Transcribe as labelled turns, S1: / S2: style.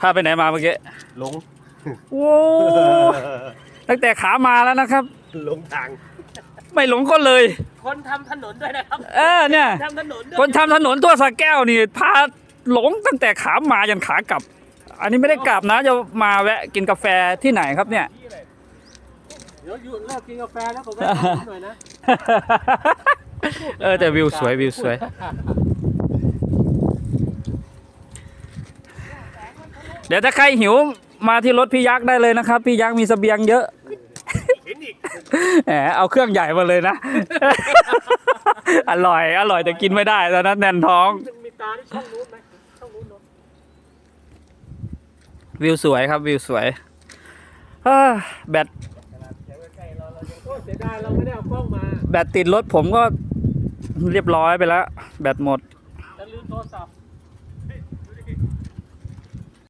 S1: พาไปไหนมาเมื่อกี้
S2: หลง
S1: โอ้ตั้งแต่ขามาแล้วนะครับ
S2: หลงทาง
S1: ไม่หลงก็เลย
S3: คนทำถนนด้วยนะครับ
S1: เออเนี่ย
S3: ทำถนนด้วย
S1: คนทำถนนทั่วสระแก้วนี่พาหลงตั้งแต่ขามายันขากลับ อันนี้ไม่ได้กลับนะจะมาแวะกินกาแฟที่ไหนครับเนี่ย
S3: เดี๋ยวอยู่เลิกกินกาแฟแล้วผมไปทำหน่อยนะ
S1: เออแต่วิวสวยวิวสวย เดี๋ยวถ้าใครหิวมาที่รถพี่ยักษ์ได้เลยนะครับ พี่ยักษ์มีเสบียงเยอะแหมเอาเครื่องใหญ่มาเลยนะ อร่อย อร่อยแต่กินไม่ได้ตอนนั้นแน่นท้อง
S3: มีตาที่ช่องนู้นไหมช่องนู้นเนอะ
S1: วิวสวยครับวิวสวยอ้อแบต
S3: โอ้เสียดายเราไม่ได้เอากล้องมา
S1: แบตติดรถผมก็เรียบร้อยไปแล้ว แบตหมด